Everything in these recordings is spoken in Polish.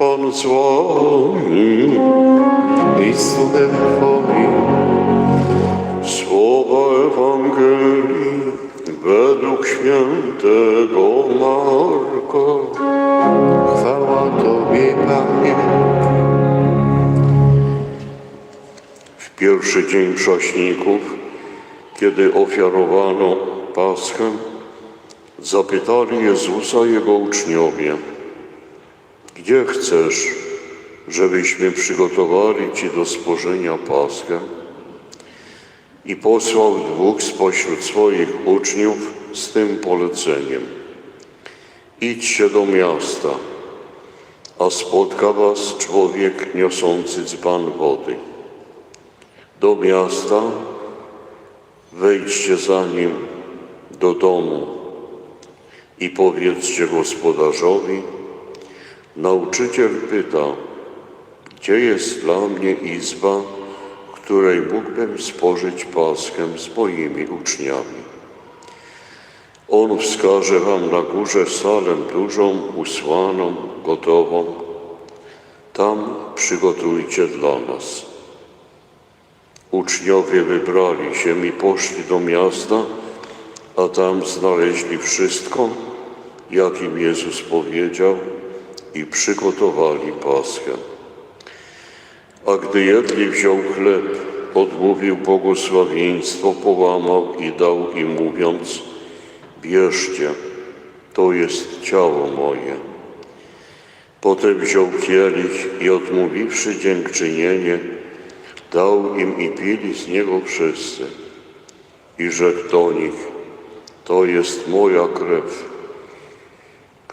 Pan z wami i z duchem Twoim. Słowa Ewangelii według świętego Marka. Chwała Tobie, Panie. W pierwszy dzień Prześników, kiedy ofiarowano Paschę, zapytali Jezusa Jego uczniowie, gdzie chcesz, żebyśmy przygotowali Ci do spożenia Paschę? I posłał dwóch spośród swoich uczniów z tym poleceniem. Idźcie do miasta, a spotka was człowiek niosący dzban wody. Do miasta wejdźcie za nim do domu i powiedzcie gospodarzowi, nauczyciel pyta, gdzie jest dla mnie izba, w której mógłbym spożyć paschę z moimi uczniami. On wskaże wam na górze salę dużą, usłaną, gotową. Tam przygotujcie dla nas. Uczniowie wybrali się i poszli do miasta, a tam znaleźli wszystko, jak im Jezus powiedział i przygotowali Paschę. A gdy jedli, wziął chleb, odmówił błogosławieństwo, połamał i dał im mówiąc, bierzcie, to jest ciało moje. Potem wziął kielich i odmówiwszy dziękczynienie, dał im i pili z niego wszyscy. I rzekł do nich, to jest moja krew,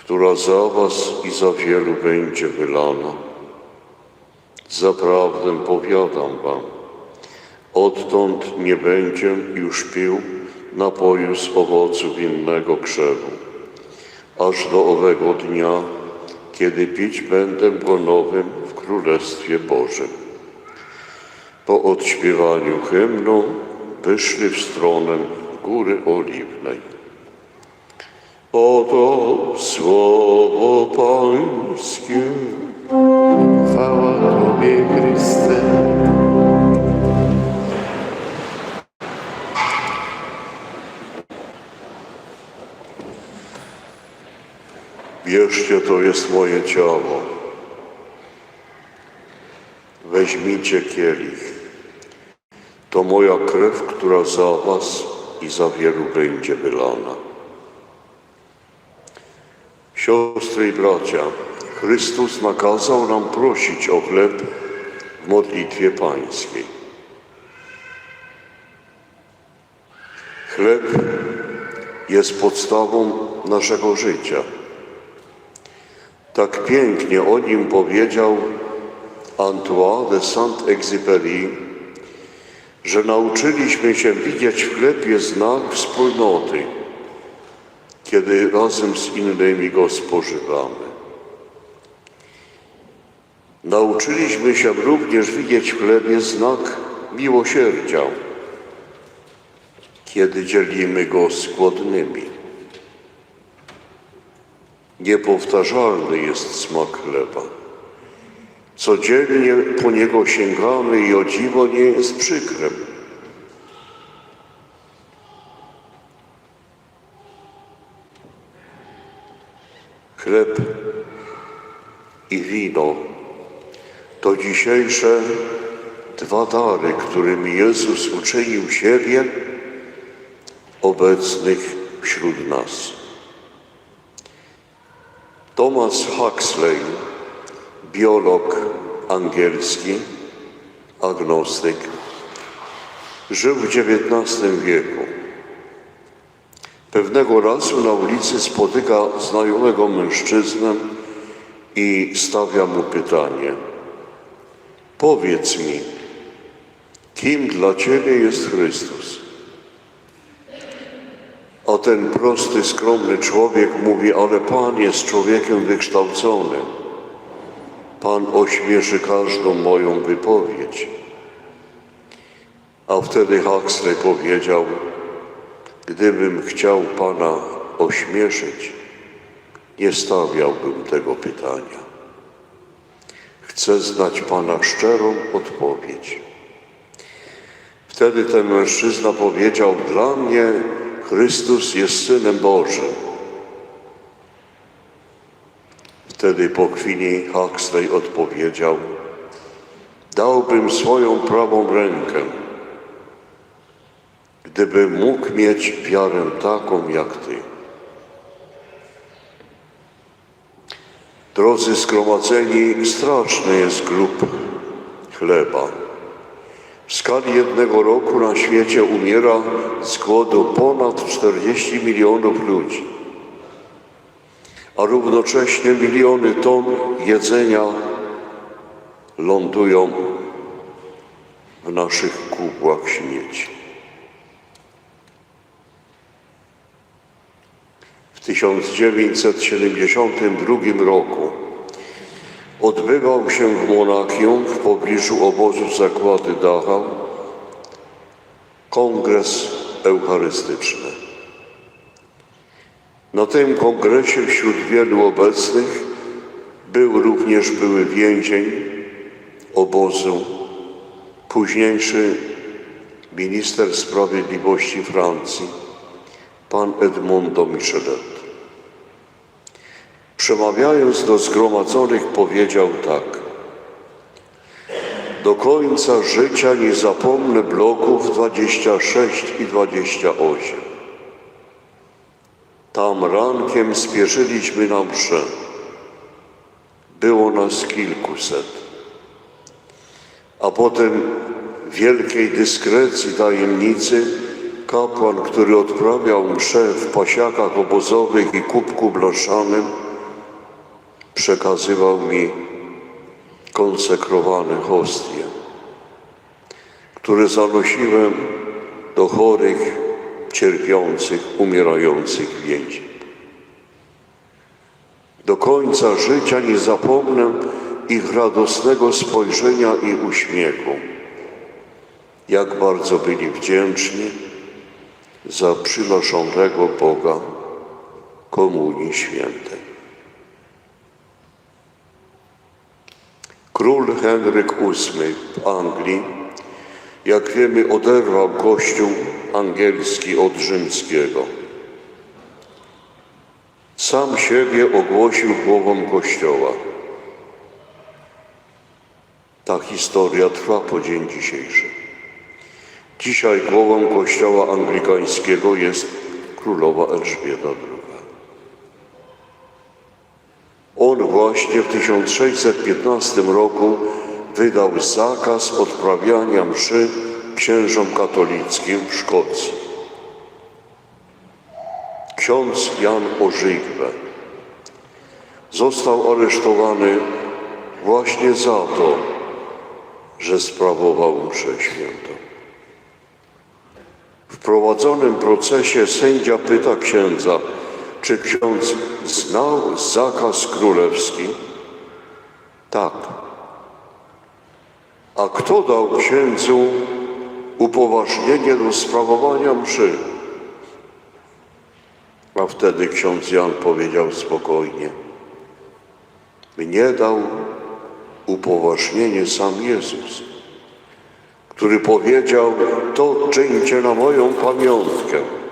która za was i za wielu będzie wylana. Zaprawdę powiadam wam, odtąd nie będzie już pił napoju z owoców innego krzewu, aż do owego dnia, kiedy pić będę go nowym w Królestwie Bożym. Po odśpiewaniu hymnu wyszli w stronę Góry Oliwnej. Oto słowo Pańskie. Chwała Tobie, Chryste. Bierzcie, to jest moje ciało. Weźmijcie kielich. To moja krew, która za was i za wielu będzie wylana. Siostry i bracia, Chrystus nakazał nam prosić o chleb w modlitwie pańskiej. Chleb jest podstawą naszego życia. Tak pięknie o nim powiedział Antoine de Saint-Exupéry, że nauczyliśmy się widzieć w chlebie znak wspólnoty, kiedy razem z innymi go spożywamy. Nauczyliśmy się również widzieć w chlebie znak miłosierdzia, kiedy dzielimy go z głodnymi. Niepowtarzalny jest smak chleba. Codziennie po niego sięgamy i o dziwo nie jest przykrem. Chleb i wino to dzisiejsze dwa dary, którymi Jezus uczynił siebie obecnych wśród nas. Thomas Huxley, biolog angielski, agnostyk, żył w XIX wieku. Pewnego razu na ulicy spotyka znajomego mężczyznę i stawia mu pytanie. Powiedz mi, kim dla Ciebie jest Chrystus? A ten prosty, skromny człowiek mówi, ale Pan jest człowiekiem wykształconym. Pan ośmieszy każdą moją wypowiedź. A wtedy Huxley powiedział, gdybym chciał Pana ośmieszyć, nie stawiałbym tego pytania. Chcę znać Pana szczerą odpowiedź. Wtedy ten mężczyzna powiedział: Dla mnie Chrystus jest synem Bożym. Wtedy po chwili Huxley odpowiedział: Dałbym swoją prawą rękę, gdybym mógł mieć wiarę taką jak Ty. Drodzy zgromadzeni, straszny jest grób chleba. W skali jednego roku na świecie umiera z głodu ponad 40 milionów ludzi, a równocześnie miliony ton jedzenia lądują w naszych kubłach śmieci. 1972 roku odbywał się w Monachium w pobliżu obozu zakłady Dachau kongres eucharystyczny. Na tym kongresie wśród wielu obecnych był również były więzień obozu, późniejszy minister sprawiedliwości Francji, pan Edmondo Michelet. Przemawiając do zgromadzonych powiedział tak. Do końca życia nie zapomnę bloków 26 i 28. Tam rankiem spieszyliśmy na mszę. Było nas kilkuset. A potem wielkiej dyskrecji tajemnicy kapłan, który odprawiał mszę w pasiakach obozowych i kubku blaszanym, przekazywał mi konsekrowane hostie, które zanosiłem do chorych, cierpiących, umierających więźniów. Do końca życia nie zapomnę ich radosnego spojrzenia i uśmiechu. Jak bardzo byli wdzięczni za przynoszonego Boga Komunii Świętej. Henryk VIII w Anglii, jak wiemy, oderwał Kościół angielski od rzymskiego. Sam siebie ogłosił głową Kościoła. Ta historia trwa po dzień dzisiejszy. Dzisiaj głową Kościoła anglikańskiego jest królowa Elżbieta II. On właśnie w 1615 roku wydał zakaz odprawiania mszy księżom katolickim w Szkocji. Ksiądz Jan Ożygwe został aresztowany właśnie za to, że sprawował mszę świętą. W prowadzonym procesie sędzia pyta księdza, czy ksiądz znał zakaz królewski? Tak. A kto dał księdzu upoważnienie do sprawowania mszy? A wtedy ksiądz Jan powiedział spokojnie: Mnie dał upoważnienie sam Jezus, który powiedział: To czyńcie na moją pamiątkę.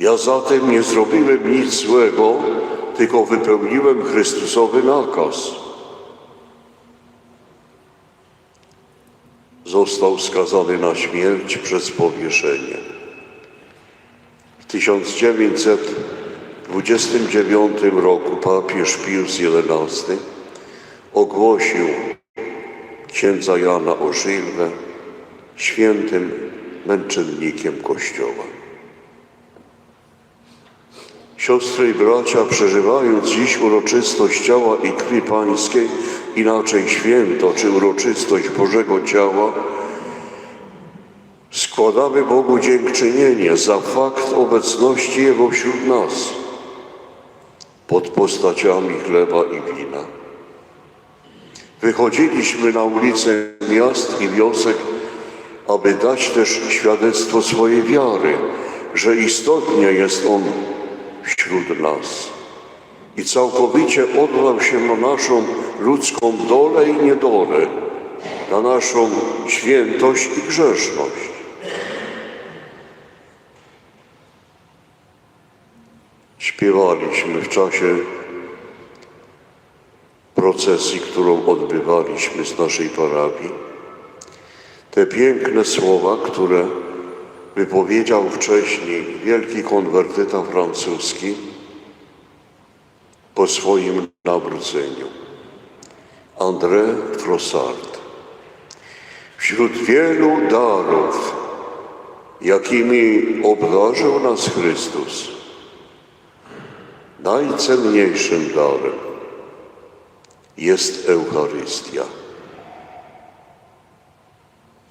Ja zatem nie zrobiłem nic złego, tylko wypełniłem Chrystusowy nakaz. Został skazany na śmierć przez powieszenie. W 1929 roku papież Pius XI ogłosił księdza Jana Ożylwę świętym męczennikiem Kościoła. Siostry i bracia, przeżywając dziś uroczystość ciała i krwi pańskiej, inaczej święto czy uroczystość Bożego Ciała, składamy Bogu dziękczynienie za fakt obecności Jego wśród nas pod postaciami chleba i wina. Wychodziliśmy na ulice miast i wiosek, aby dać też świadectwo swojej wiary, że istotnie jest On wśród nas. i całkowicie oddał się na naszą ludzką dolę i niedolę, na naszą świętość i grzeszność. Śpiewaliśmy w czasie procesji, którą odbywaliśmy z naszej parafii, te piękne słowa, które wypowiedział wcześniej wielki konwertyta francuski po swoim nawróceniu. André Frossard. Wśród wielu darów, jakimi obdarzył nas Chrystus, najcenniejszym darem jest Eucharystia.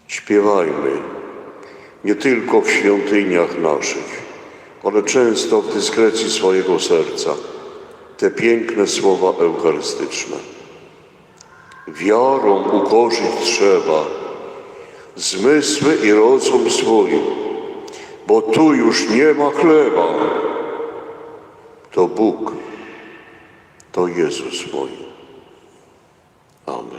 Śpiewajmy nie tylko w świątyniach naszych, ale często w dyskrecji swojego serca te piękne słowa eucharystyczne. Wiarą ukorzyć trzeba zmysły i rozum swój, bo tu już nie ma chleba. To Bóg, to Jezus mój. Amen.